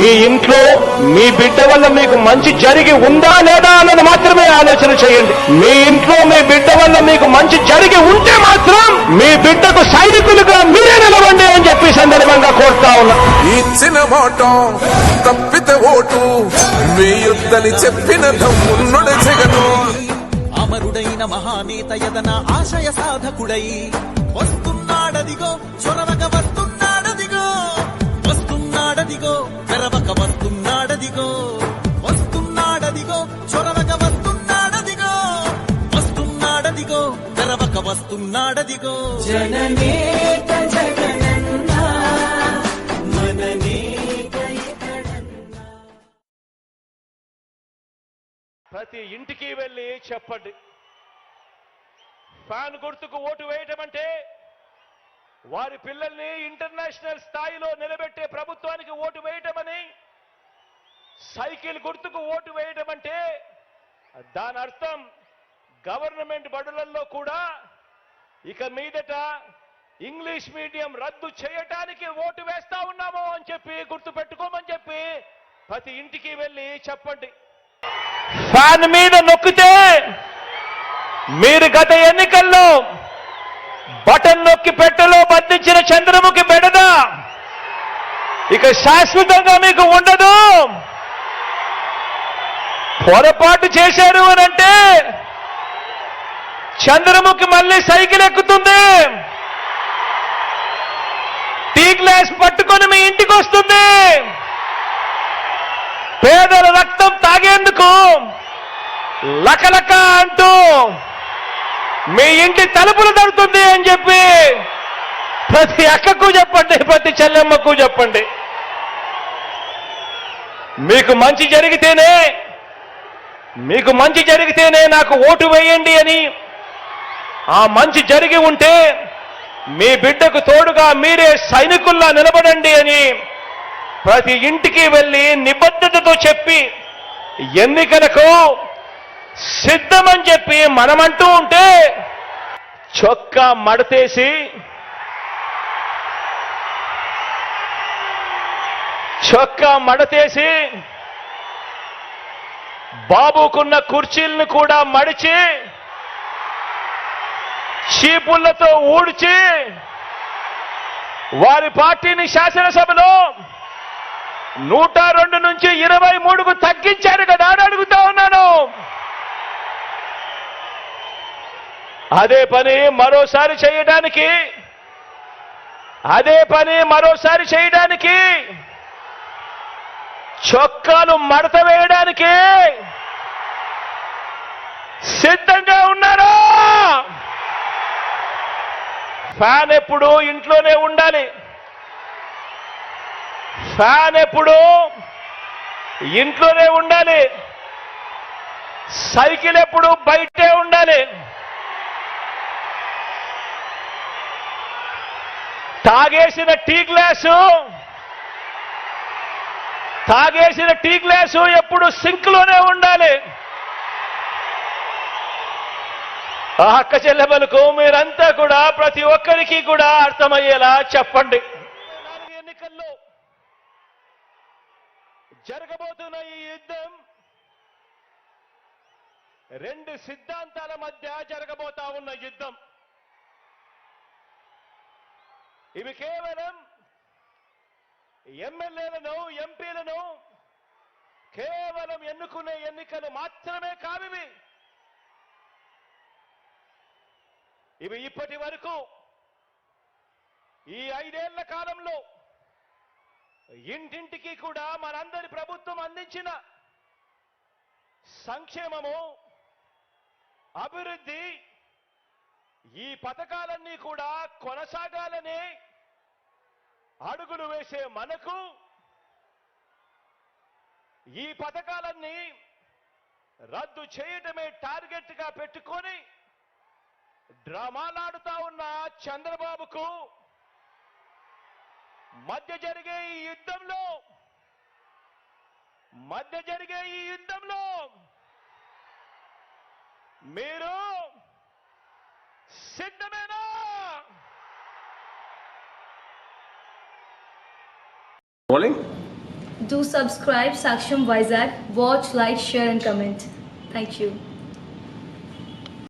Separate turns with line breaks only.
మీ ఇంట్లో మీ బిడ్డ వల్ల మీకు మంచి జరిగి ఉందా లేదా అన్నది మాత్రమే ఆలోచన చేయండి. మీ ఇంట్లో మీ బిడ్డ వల్ల మీకు మంచి జరిగి ఉంటే మాత్రం మీ బిడ్డకు సైనికులుగా మీరే నిలవండి అని చెప్పి సందర్భంగా కోరుతా ఉన్నా.
ఇచ్చిన మాట తప్పితే ఓటు వేయొద్దని చెప్పిన తమ్మున్నడు జగను.
అమరుడైన మహానేత యదన ఆశయ సాధకుడై వస్తున్నాడదిగో చొరవక వస్తున్నాడదిగో తెరవక వస్తున్నాడదిగో
జననేక జగనన్నా. మననేక
ప్రతి ఇంటికి వెళ్ళి చెప్పండి. ఫ్యాన్ గుర్తుకు ఓటు వేయటం అంటే వారి పిల్లల్ని ఇంటర్నేషనల్ స్థాయిలో నిలబెట్టే ప్రభుత్వానికి ఓటు వేయటమని సైకిల్ గుర్తుకు ఓటు వేయటం అంటే దాని అర్థం గవర్నమెంట్ బడులలో కూడా ఇక మీదట ఇంగ్లీష్ మీడియం రద్దు చేయటానికి ఓటు వేస్తా ఉన్నాము అని చెప్పి గుర్తు పెట్టుకోమని చెప్పి ప్రతి ఇంటికి వెళ్ళి చెప్పండి. ఫ్యాన్ మీద నొక్కితే మీరు గత ఎన్నికల్లో బటన్ నొక్కి పెట్టలో బంధించిన చంద్రముఖి బెడద? ఇక శాశ్వతంగా మీకు ఉండదు. పొరపాటు చేశారు అనంటే అంటే చంద్రముఖి మళ్ళీ సైకిల్ ఎక్కుతుంది. టీ గ్లాస్ పట్టుకొని మీ ఇంటికి వస్తుంది. పేదల రక్తం తాగేందుకు లకలక అంటూ మీ ఇంటి తలుపులు తడుతుంది అని చెప్పి ప్రతి అక్కకు చెప్పండి ప్రతి చెల్లెమ్మకు చెప్పండి. మీకు మంచి జరిగితేనే మీకు మంచి జరిగితేనే నాకు ఓటు వేయండి అని ఆ మంచి జరిగి ఉంటే మీ బిడ్డకు తోడుగా మీరే సైనికుల్లా నిలబడండి అని ప్రతి ఇంటికి వెళ్ళి నిబద్ధతతో చెప్పి ఎన్నికలకు సిద్ధమని చెప్పి మనమంటూ ఉంటే చొక్కా మడతేసి చొక్కా మడతేసి బాబుకున్న కుర్చీలను కూడా మడిచి చీపుళ్ళతో ఊడ్చి వారి పార్టీని శాసనసభలో నూట రెండు నుంచి ఇరవై మూడుకు తగ్గించారు కదా అని అడుగుతా ఉన్నాను. అదే పని మరోసారి చేయడానికి అదే పని మరోసారి చేయడానికి చొక్కాలు మడత వేయడానికి సిద్ధంగా ఉన్నారా. ఫ్యాన్ ఎప్పుడు ఇంట్లోనే ఉండాలి. ఫ్యాన్ ఎప్పుడు ఇంట్లోనే ఉండాలి. సైకిల్ ఎప్పుడు బయటే ఉండాలి. తాగేసిన టీ గ్లాసు తాగేసిన టీ గ్లాసు ఎప్పుడు సింక్లోనే ఉండాలి. ఆ అక్క చెల్లెమ్మలకు మీరంతా కూడా ప్రతి ఒక్కరికి కూడా అర్థమయ్యేలా చెప్పండి. ఎన్నికల్లో జరగబోతున్న ఈ యుద్ధం రెండు సిద్ధాంతాల మధ్య జరగబోతా ఉన్న యుద్ధం. ఇవి కేవలం ఎమ్మెల్యేలను ఎంపీలను కేవలం ఎన్నుకునే ఎన్నికలు మాత్రమే కావి ఇవి ఇప్పటి వరకు ఈ ఐదేళ్ళ కాలంలో ఇంటింటికి కూడా మనందరి ప్రభుత్వం అందించిన సంక్షేమము అభివృద్ధి ఈ పథకాలన్నీ కూడా కొనసాగాలని అడుగులు వేసే మనకు ఈ పథకాలన్నీ రద్దు చేయటమే టార్గెట్గా పెట్టుకొని డ్రామాలాడుతా ఉన్న చంద్రబాబుకు మధ్య జరిగే ఈ యుద్ధంలో మధ్య జరిగే ఈ యుద్ధంలో మీరు సిద్ధమేనా?
Do subscribe Saksham Vizag. Watch, like, share, and comment. Thank you.